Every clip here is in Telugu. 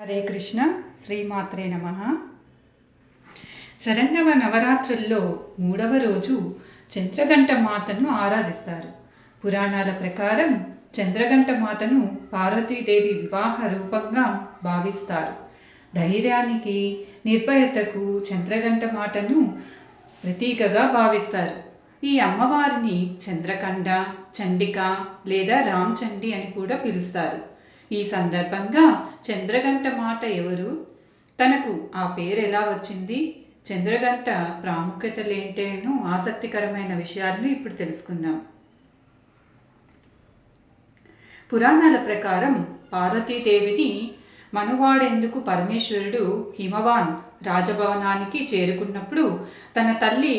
హరే కృష్ణ శ్రీమాత్రే నమ. శరణవ నవరాత్రుల్లో మూడవ రోజు చంద్రగంట మాతను ఆరాధిస్తారు. పురాణాల ప్రకారం చంద్రగంట మాతను పార్వతీదేవి వివాహ రూపంగా భావిస్తారు. ధైర్యానికి నిర్భయతకు చంద్రగంట మాటను ప్రతీకగా భావిస్తారు. ఈ అమ్మవారిని చంద్రకండ చండిక లేదా రామ్చండి అని కూడా పిలుస్తారు. ఈ సందర్భంగా చంద్రగంట మాట ఎవరు? తనకు ఆ పేరు ఎలా వచ్చింది? చంద్రగంట ప్రాముఖ్యతలేంటేను ఆసక్తికరమైన విషయాలను ఇప్పుడు తెలుసుకుందాం. పురాణాల ప్రకారం పార్వతీదేవిని మనువాడెందుకు పరమేశ్వరుడు హిమవాన్ రాజభవనానికి చేరుకున్నప్పుడు తన తల్లి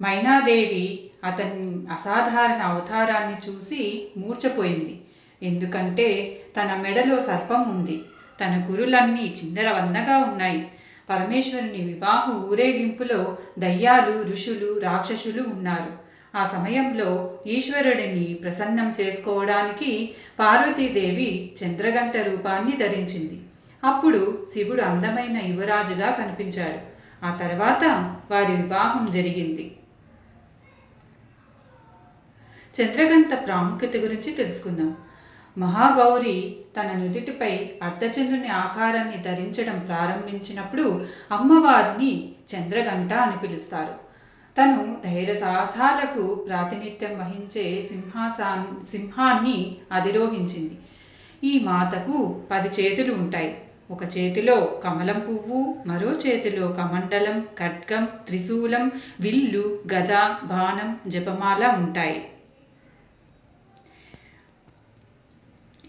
మైనాదేవి అతని అసాధారణ అవతారాన్ని చూసి మూర్చపోయింది ఎందుకంటే తన మెడలో సర్పం ఉంది. తన గురులన్నీ చిందరవందగా ఉన్నాయి. పరమేశ్వరుని వివాహ ఊరేగింపులో దయ్యాలు ఋషులు రాక్షసులు ఉన్నారు. ఆ సమయంలో ఈశ్వరుడిని ప్రసన్నం చేసుకోవడానికి పార్వతీదేవి చంద్రగంట రూపాన్ని ధరించింది. అప్పుడు శివుడు అందమైన యువరాజుగా కనిపించాడు. ఆ తర్వాత వారి వివాహం జరిగింది. చంద్రగంట ప్రాముఖ్యత గురించి తెలుసుకుందాం. మహాగౌరి తన నుదిటిపై అర్ధచంద్రుని ఆకారాన్ని ధరించడం ప్రారంభించినప్పుడు అమ్మవారిని చంద్రగంట అని పిలుస్తారు. తను ధైర్య సాహసాలకు ప్రాతినిధ్యం వహించే సింహాసా సింహాన్ని అధిరోహించింది. ఈ మాతకు పది చేతులు ఉంటాయి. ఒక చేతిలో కమలం పువ్వు మరో చేతిలో కమండలం ఖడ్గం త్రిశూలం విల్లు గద బాణం జపమాల ఉంటాయి.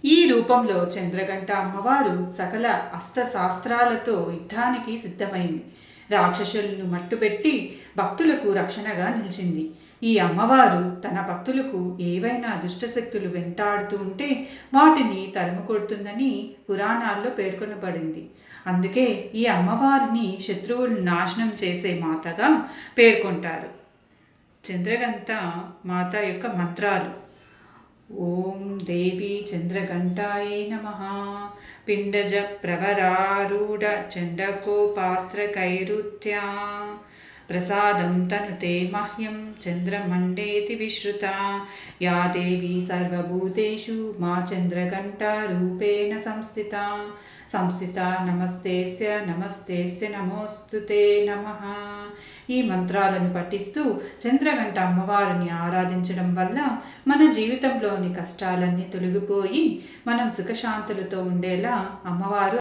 ఈ రూపంలో చంద్రగంట అమ్మవారు సకల అస్త్రశాస్త్రాలతో యుద్ధానికి సిద్ధమైంది. రాక్షసులను మట్టుపెట్టి భక్తులకు రక్షణగా నిలిచింది. ఈ అమ్మవారు తన భక్తులకు ఏవైనా దుష్టశక్తులు వెంటాడుతూ ఉంటే వాటిని తరుముకొడుతుందని పురాణాల్లో పేర్కొనబడింది. అందుకే ఈ అమ్మవారిని శత్రువులు నాశనం చేసే మాతగా పేర్కొంటారు. చంద్రగంత మాత యొక్క మంత్రాలు. ॐ देवी चन्द्रघण्टायै नमः। पिण्डजप्रवरारूढचण्डकोपास्त्रकैरुत्या ప్రవరారూఢ చండకోపాస్త్రకైరుత్యా ప్రసాదం తనుతే మహ్యం చంద్రమండేతి విశ్రుత యా దేవి సర్వభూతేషు మా చంద్రఘంటారూపేణ సంస్థిత సంస్థిత నమస్తేస్య నమస్తేస్య నమోస్తుతే నమ ఈ మంత్రాలను పఠిస్తూ చంద్రగంట అమ్మవారిని ఆరాధించడం వల్ల మన జీవితంలోని కష్టాలన్నీ తొలగిపోయి మనం సుఖశాంతులతో ఉండేలా అమ్మవారు